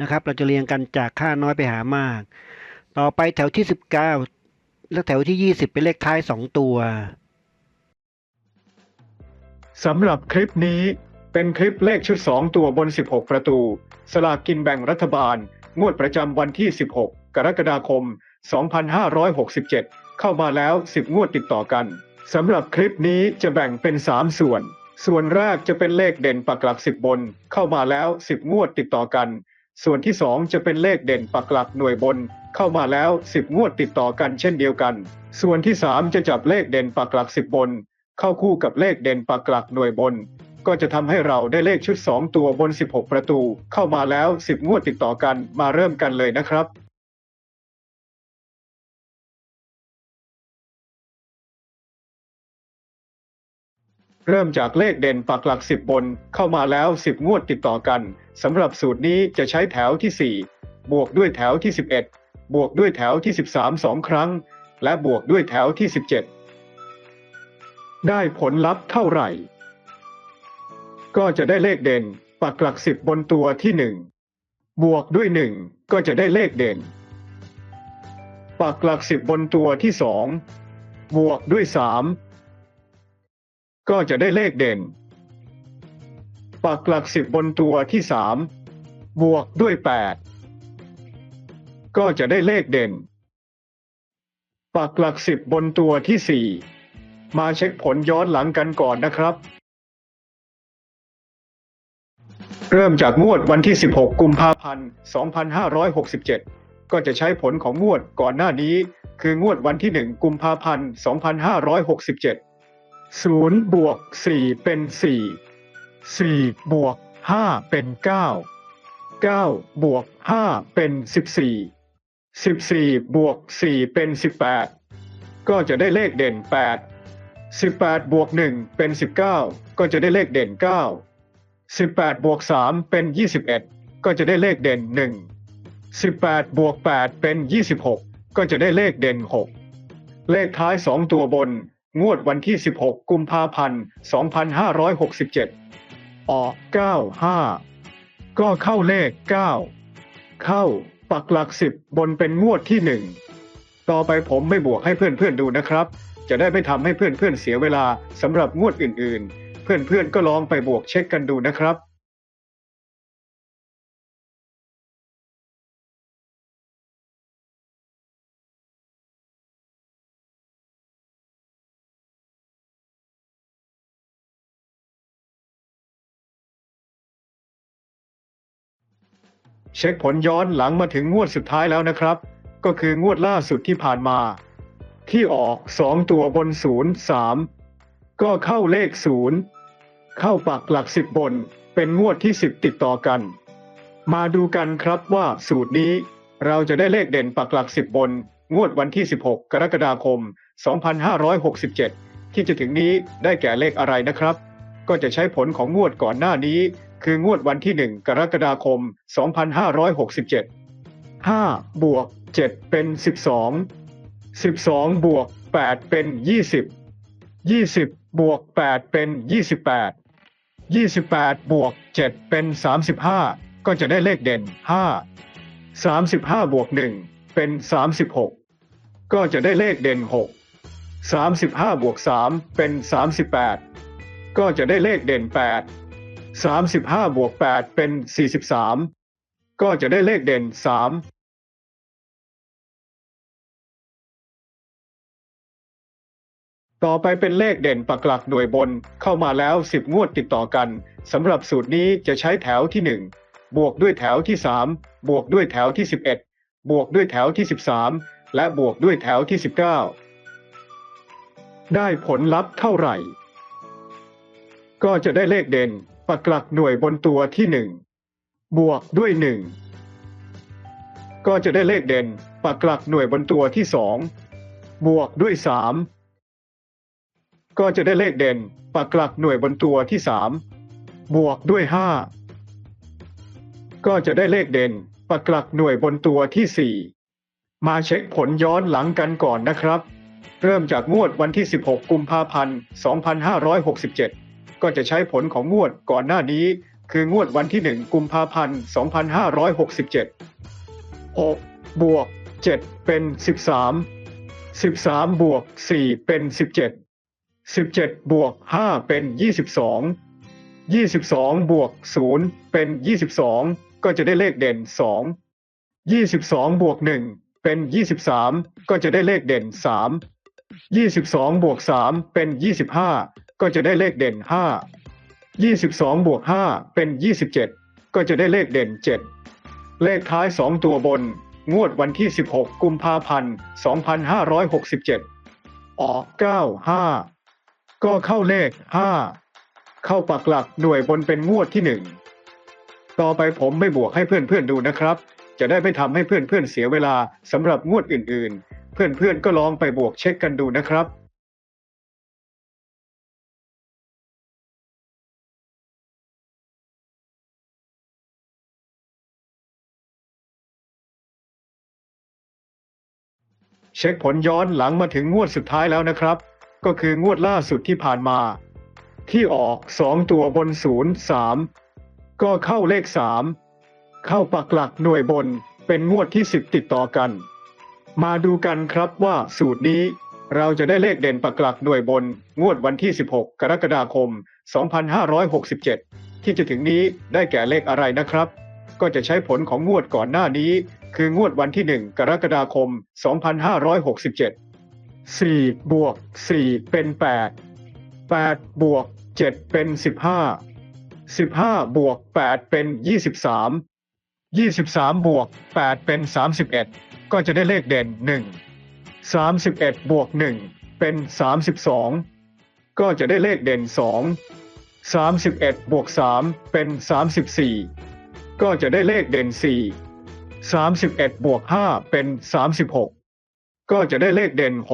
นะครับ เราจะเรียงกันจากค่าน้อยไปหามาก ต่อไปแถวที่ 19 และแถวที่ 20 เป็นเลขท้าย 2 ตัวสำหรับคลิปนี้เป็นคลิปเลขชุด 2 ตัวบน 16 ประตู สลากกินแบ่งรัฐบาล งวดประจำวันที่ 16 กรกฎาคม 2567 เข้ามาแล้ว 10 งวดติดต่อกันสำหรับคลิปนี้จะแบ่งเป็น 3 ส่วน ส่วนแรกจะเป็นเลขเด่นปักหลัก 10 บน เข้ามาแล้ว 10 งวดติดต่อกัน ส่วนที่ 2 จะเป็นเลขเด่นปักหลักหน่วยบน เข้ามาแล้ว 10 งวดติดต่อกันเช่นเดียวกัน ส่วนที่ 3 จะจับเลขเด่นปักหลัก 10 บน เข้าคู่กับเลขเด่นปักหลักหน่วยบน ก็จะทำให้เราได้เลขชุด 2 ตัวบน 16 ประตู เข้ามาแล้ว 10 งวดติดต่อกันมาเริ่มกันเลยนะครับ เริ่มจากเลขเด่นปักหลัก 10 บนเข้ามาแล้ว 10 งวดติดต่อกันสำหรับสูตรนี้จะใช้แถวที่ 4 บวกด้วยแถวที่ 11 บวกด้วยแถวที่ 13 2 ครั้ง และบวกด้วยแถวที่ 17 ได้ผลลัพธ์เท่าไหร่ ก็จะได้เลขเด่นปักหลัก 10 บนตัวที่ 1 บวกด้วย 1 ก็จะได้เลขเด่น ปักหลัก 10 บนตัวที่ 2 บวกด้วย 3 ก็จะได้เลขเด่น ปักหลัก10บบนตัวที่3บวกด้วย8ก็จะได้เลขเด่น ปักหลัก10บบนตัวที่4มาเช็คผลย้อนหลังกันก่อนนะครับ เริ่มจากงวดวันที่ 16 กุมภาพันธ์ 2567 ก็จะใช้ผลของงวดก่อนหน้านี้ คืองวดวันที่ 1 กุมภาพันธ์ 2567 0บวก4เป็น4 4บวก5เป็น9 9บวก5เป็น14 14บวก4เป็น18ก็จะได้เลขเด่น8 18บวก1เป็น19ก็จะได้เลขเด่น9 18บวก3เป็น21ก็จะได้เลขเด่น1 18บวก8เป็น26ก็จะได้เลขเด่น6เลขท้าย2ตัวบน งวดวันที่ 16 กุมภาพันธ์ 2567 ออก 95 ก็เข้าเลข 9 เข้า ปักหลัก 10 บนเป็นงวดที่ 1 ต่อไปผมไม่บวกให้เพื่อนๆดูนะครับ จะได้ไม่ทำให้เพื่อนๆเสียเวลาสำหรับงวดอื่นๆ เพื่อนๆก็ลองไปบวกเช็คกันดูนะครับ เช็คผลย้อนหลังมาถึงงวดสุดท้ายแล้วนะครับ ก็คืองวดล่าสุดที่ผ่านมา ที่ออกสองตัวบนศูนย์สามก็เข้าเลขศูนย์เข้าปักหลักสิบบน เป็นงวดที่สิบติดต่อกัน มาดูกันครับว่าสูตรนี้เราจะได้เลขเด่นปักหลักสิบบน งวดวันที่ 16 กรกฎาคม 2567 ที่จะถึงนี้ได้แก่เลขอะไรนะครับ ก็จะใช้ผลของงวดก่อนหน้านี้ คืองวดวันที่ 1 กรกฎาคม 2567 5บวก7เป็น 12 12 บวก 8 เป็น 20 20 บวก 8 เป็น 28 28 บวก 7 เป็น 35 ก็จะได้เลขเด่น 5 35 บวก 1 เป็น 36 ก็จะได้เลขเด่น 6 35 บวก 3 เป็น 38 ก็จะได้เลขเด่น 8 35บวก8เป็น43ก็จะได้เลขเด่น3ต่อไปเป็นเลขเด่นปักหลักหน่วยบนเข้ามาแล้ว10งวดติดต่อกันสำหรับสูตรนี้จะใช้แถวที่1บวกด้วยแถวที่3บวกด้วยแถวที่11บวกด้วยแถวที่13และบวกด้วยแถวที่19ได้ผลลัพธ์เท่าไหร่ ก็จะได้เลขเด่น ปักหลักหน่วยบนตัวที่1บวกด้วย1ก็จะได้เลขเด่นปักหลักหน่วยบนตัวที่2บวกด้วย3ก็จะได้เลขเด่นปักหลักหน่วยบนตัวที่3บวกด้วย5ก็จะได้เลขเด่นปักหลักหน่วยบนตัวที่4มาเช็คผลย้อนหลังกันก่อนนะครับ เริ่มจากงวดวันที่ 16 กุมภาพันธ์ 2567 ก็จะใช้ผลของงวดก่อนหน้านี้ คืองวดวันที่ 1 กุมภาพันธ์ 2567 6 บวก 7 เป็น 13 13 บวก 4 เป็น 17 17 บวก 5 เป็น 22 22 บวก 0 เป็น 22 ก็จะได้เลขเด่น 2 22 บวก 1 เป็น 23 ก็จะได้เลขเด่น 3 22 บวก 3 เป็น 25 ก็จะได้เลขเด่น 5 22 บวก 5 เป็น 27 ก็จะได้เลขเด่น 7 เลขท้าย 2 ตัวบน งวดวันที่ 16 กุมภาพันธ์ 2567 ออก 95 ก็เข้าเลข 5 เข้าปักหลักหน่วยบนเป็นงวดที่ 1 ต่อไปผมไม่บวกให้เพื่อนๆดูนะครับ จะได้ไม่ทำให้เพื่อนๆเสียเวลาสำหรับงวดอื่นๆ เพื่อนๆก็ลองไปบวกเช็คกันดูนะครับ เช็คผลย้อนหลังมาถึงงวดสุดท้ายแล้วนะครับ ก็คืองวดล่าสุดที่ผ่านมา ที่ออก 2 ตัวบน 0 3 ก็เข้าเลข 3 เข้าปักหลักหน่วยบนเป็นงวดที่ 10 ติดต่อกัน มาดูกันครับว่าสูตรนี้เราจะได้เลขเด่นปักหลักหน่วยบน งวดวันที่ 16 กรกฎาคม 2567 ที่จะถึงนี้ได้แก่เลขอะไรนะครับ ก็จะใช้ผลของงวดก่อนหน้านี้ คืองวดวันที่ 1 กรกฎาคม 2567 4 บวก 4 เป็น 8 8 บวก 7 เป็น 15 15 บวก 8 เป็น 23 23 บวก 8 เป็น 31 ก็จะได้เลขเด่น 1 31 บวก 1 เป็น 32 ก็จะได้เลขเด่น 2 31 บวก 3 เป็น 34 ก็จะได้เลขเด่น 4 31บเอ็ดบวก5เป็น36ก็จะได้เลขเด่น6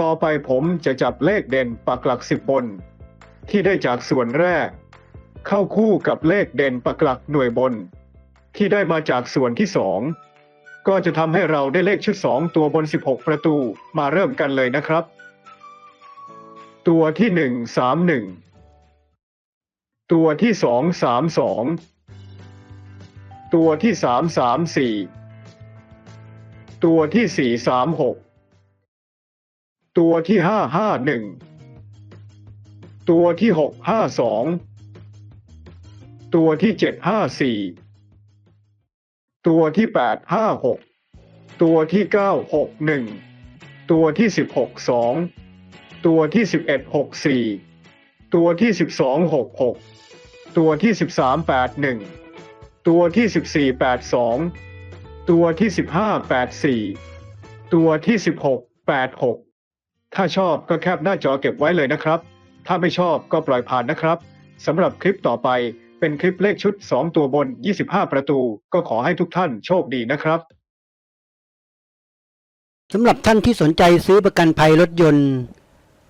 ต่อไปผมจะจับเลขเด่นปักหลักสิบบน ที่ได้จากส่วนแรก เข้าคู่กับเลขเด่นปักหลักหน่วยบน ที่ได้มาจากส่วนที่สองก็จะทำให้เราได้เลขชุดสองตัวบน 16 ประตูมาเริ่มกันเลยนะครับ ตัวที่หนึ่งสามหนึ่งตัวที่สองสามสองตัวที่สามสามสี่ตัวที่สี่สามหกตัวที่ห้าห้าหนึ่งตัวที่หกห้าสองตัวที่เจ็ดห้าสี่ตัวที่แปดห้าหกตัวที่เก้าหกหนึ่งตัวที่สิบหกสอง ตัวที่สิบเอ็ดหกสี่ตัวที่สิบสองหกหกตัวที่สิบสามแปดหนึ่งตัวที่สิบสี่แปดสองตัวที่สิบห้าแปดสี่ตัวที่สิบหกแปดหกถ้าชอบก็แคปหน้าจอเก็บไว้เลยนะครับ ถ้าไม่ชอบก็ปล่อยผ่านนะครับสำหรับคลิปต่อไปเป็นคลิปเลขชุด 2 ตัวบน 25 ประตู ก็ขอให้ทุกท่านโชคดีนะครับสำหรับท่านที่สนใจซื้อประกันภัยรถยนต์